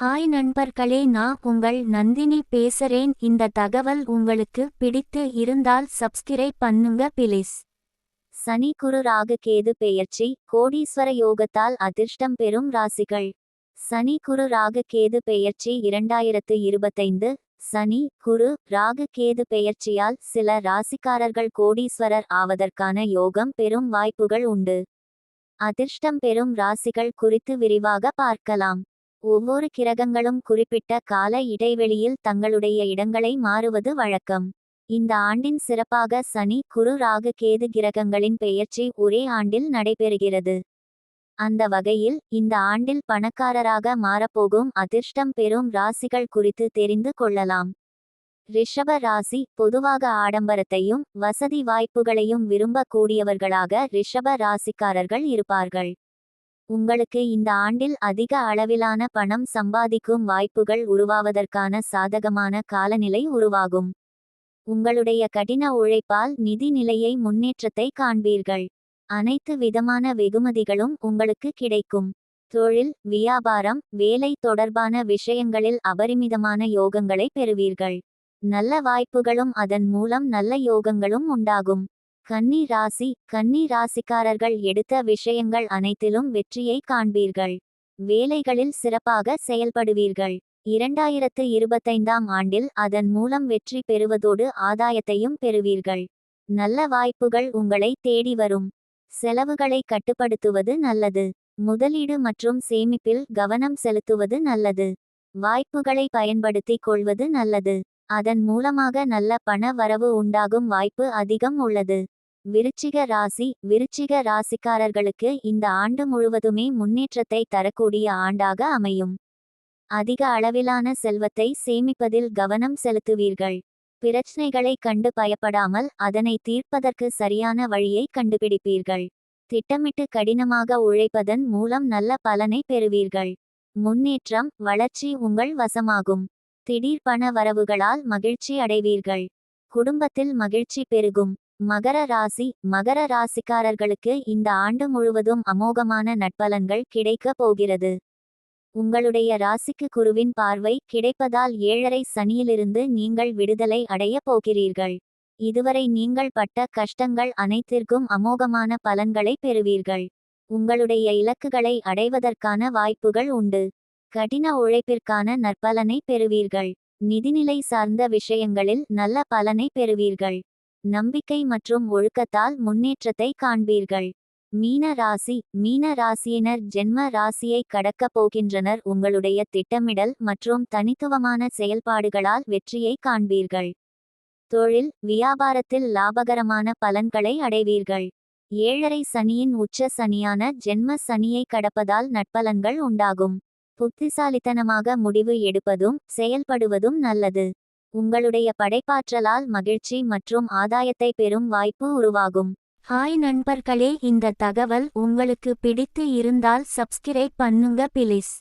Hi நண்பர்களே நான் உங்கள் நந்தினி பேசுறேன். இந்த தகவல் உங்களுக்கு பிடித்து இருந்தால் சப்ஸ்கிரைப் பண்ணுங்க பிளீஸ் சனி குரு ராகு கேது பெயர்ச்சி கோடீஸ்வர யோகத்தால் அதிர்ஷ்டம் பெறும் ராசிகள். சனி குரு ராகு கேது பெயர்ச்சி இரண்டாயிரத்து இருபத்தைந்து. சனி குரு ராகு கேது பெயர்ச்சியால் சில ராசிக்காரர்கள் கோடீஸ்வரர் ஆவதற்கான யோகம் பெறும் வாய்ப்புகள் உண்டு. அதிர்ஷ்டம் பெறும் ராசிகள் குறித்து விரிவாக பார்க்கலாம். ஒவ்வொரு கிரகங்களும் குறிப்பிட்ட கால இடைவெளியில் தங்களுடைய இடங்களை மாறுவது வழக்கம். இந்த ஆண்டின் சிறப்பாக சனி குரு ராகு கேது கிரகங்களின் பெயர்ச்சி ஒரே ஆண்டில் நடைபெறுகிறது. அந்த வகையில் இந்த ஆண்டில் பணக்காரராக மாறப்போகும் அதிர்ஷ்டம் பெறும் ராசிகள் குறித்து தெரிந்து கொள்ளலாம். ரிஷப ராசி பொதுவாக ஆடம்பரத்தையும் வசதி வாய்ப்புகளையும் விரும்பக்கூடியவர்களாக ரிஷப ராசிக்காரர்கள் இருப்பார்கள். உங்களுக்கு இந்த ஆண்டில் அதிக அளவிலான பணம் சம்பாதிக்கும் வாய்ப்புகள் உருவாவதற்கான சாதகமான காலநிலை உருவாகும். உங்களுடைய கடின உழைப்பால் நிதி நிலையை முன்னேற்றத்தை காண்பீர்கள். அனைத்து விதமான வெகுமதிகளும் உங்களுக்கு கிடைக்கும். தொழில் வியாபாரம் வேலை தொடர்பான விஷயங்களில் அபரிமிதமான யோகங்களை பெறுவீர்கள். நல்ல வாய்ப்புகளும் அதன் மூலம் நல்ல யோகங்களும் உண்டாகும். கன்னி ராசி கன்னி ராசிக்காரர்கள் எடுத்த விஷயங்கள் அனைத்திலும் வெற்றியை காண்பீர்கள். வேலைகளில் சிறப்பாக செயல்படுவீர்கள். இரண்டாயிரத்து இருபத்தைந்தாம் ஆண்டில் அதன் மூலம் வெற்றி பெறுவதோடு ஆதாயத்தையும் பெறுவீர்கள். நல்ல வாய்ப்புகள் உங்களை தேடி வரும். செலவுகளை கட்டுப்படுத்துவது நல்லது. முதலீடு மற்றும் சேமிப்பில் கவனம் செலுத்துவது நல்லது. வாய்ப்புகளை பயன்படுத்திக் கொள்வது நல்லது. அதன் மூலமாக நல்ல பண வரவு உண்டாகும் வாய்ப்பு அதிகம் உள்ளது. விருச்சிக ராசி விருச்சிக ராசிக்காரர்களுக்கு இந்த ஆண்டு முழுவதுமே முன்னேற்றத்தை தரக்கூடிய ஆண்டாக அமையும். அதிக அளவிலான செல்வத்தை சேமிப்பதில் கவனம் செலுத்துவீர்கள். பிரச்சனைகளை கண்டு பயப்படாமல் அதனை தீர்ப்பதற்கு சரியான வழியை கண்டுபிடிப்பீர்கள். திட்டமிட்டு கடினமாக உழைப்பதன் மூலம் நல்ல பலனை பெறுவீர்கள். முன்னேற்றம் வளர்ச்சி உங்கள் வசமாகும். திடீர் பண வரவுகளால் மகிழ்ச்சி அடைவீர்கள். குடும்பத்தில் மகிழ்ச்சி பெருகும். மகர ராசி மகர ராசிக்காரர்களுக்கு இந்த ஆண்டு முழுவதும் அமோகமான நட்பலன்கள் கிடைக்கப் போகிறது. உங்களுடைய ராசிக்கு குருவின் பார்வை கிடைப்பதால் ஏழரை சனியிலிருந்து நீங்கள் விடுதலை அடையப் போகிறீர்கள். இதுவரை நீங்கள் பட்ட கஷ்டங்கள் அனைத்திற்கும் அமோகமான பலன்களை பெறுவீர்கள். உங்களுடைய இலக்குகளை அடைவதற்கான வாய்ப்புகள் உண்டு. கடின உழைப்பிற்கான நற்பலனை பெறுவீர்கள். நிதிநிலை சார்ந்த விஷயங்களில் நல்ல பலனை பெறுவீர்கள். நம்பிக்கை மற்றும் ஒழுக்கத்தால் முன்னேற்றத்தை காண்பீர்கள். மீன ராசி மீன ராசியினர் ஜென்ம ராசியை கடக்கப் போகின்றனர். உங்களுடைய திட்டமிடல் மற்றும் தனித்துவமான செயல்பாடுகளால் வெற்றியை காண்பீர்கள். தொழில் வியாபாரத்தில் லாபகரமான பலன்களை அடைவீர்கள். ஏழரை சனியின் உச்ச சனியான ஜென்ம சனியை கடப்பதால் நட்பலன்கள் உண்டாகும். புத்திசாலித்தனமாக முடிவு எடுப்பதும் செயல்படுவதும் நல்லது. உங்களுடைய படைப்பாற்றலால் மகிழ்ச்சி மற்றும் ஆதாயத்தை பெறும் வாய்ப்பு உருவாகும். ஹாய் நண்பர்களே இந்த தகவல் உங்களுக்கு பிடித்து இருந்தால் சப்ஸ்கிரைப் பண்ணுங்க பிளீஸ்.